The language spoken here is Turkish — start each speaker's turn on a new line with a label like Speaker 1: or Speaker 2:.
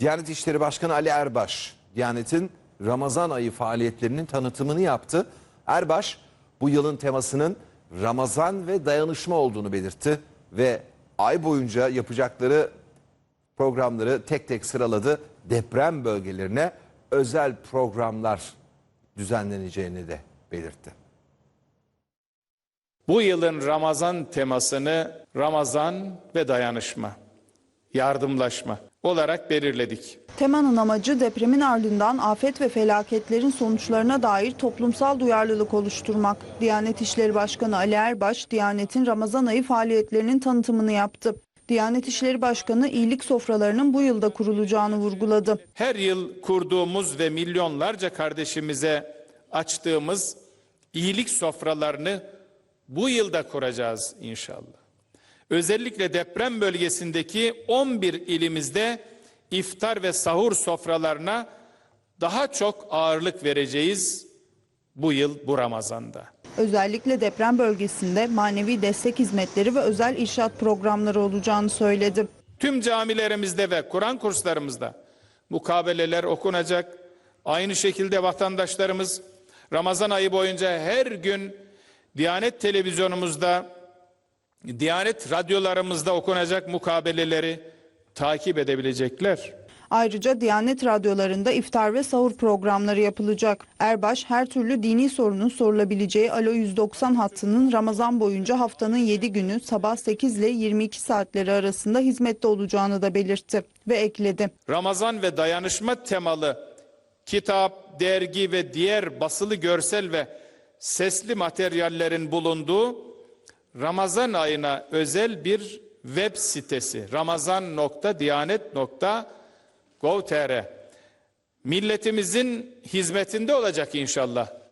Speaker 1: Diyanet İşleri Başkanı Ali Erbaş, Diyanet'in Ramazan ayı faaliyetlerinin tanıtımını yaptı. Erbaş, bu yılın temasının Ramazan ve dayanışma olduğunu belirtti ve ay boyunca yapacakları programları tek tek sıraladı. Deprem bölgelerine özel programlar düzenleneceğini de belirtti.
Speaker 2: Bu yılın Ramazan temasını Ramazan ve dayanışma, yardımlaşma olarak belirledik.
Speaker 3: Temanın amacı depremin ardından afet ve felaketlerin sonuçlarına dair toplumsal duyarlılık oluşturmak. Diyanet İşleri Başkanı Ali Erbaş, Diyanet'in Ramazan ayı faaliyetlerinin tanıtımını yaptı. Diyanet İşleri Başkanı iyilik sofralarının bu yılda kurulacağını vurguladı.
Speaker 2: Her yıl kurduğumuz ve milyonlarca kardeşimize açtığımız iyilik sofralarını bu yılda kuracağız inşallah. Özellikle deprem bölgesindeki 11 ilimizde iftar ve sahur sofralarına daha çok ağırlık vereceğiz bu yıl bu Ramazan'da.
Speaker 3: Özellikle deprem bölgesinde manevi destek hizmetleri ve özel irşat programları olacağını söyledi.
Speaker 2: Tüm camilerimizde ve Kur'an kurslarımızda mukabeleler okunacak. Aynı şekilde vatandaşlarımız Ramazan ayı boyunca her gün Diyanet televizyonumuzda, Diyanet radyolarımızda okunacak mukabeleleri takip edebilecekler.
Speaker 3: Ayrıca Diyanet radyolarında iftar ve sahur programları yapılacak. Erbaş her türlü dini sorunun sorulabileceği Alo 190 hattının Ramazan boyunca haftanın 7 günü sabah 8 ile 22 saatleri arasında hizmette olacağını da belirtti ve ekledi.
Speaker 2: Ramazan ve dayanışma temalı kitap, dergi ve diğer basılı görsel ve sesli materyallerin bulunduğu Ramazan ayına özel bir web sitesi ramazan.diyanet.gov.tr milletimizin hizmetinde olacak inşallah.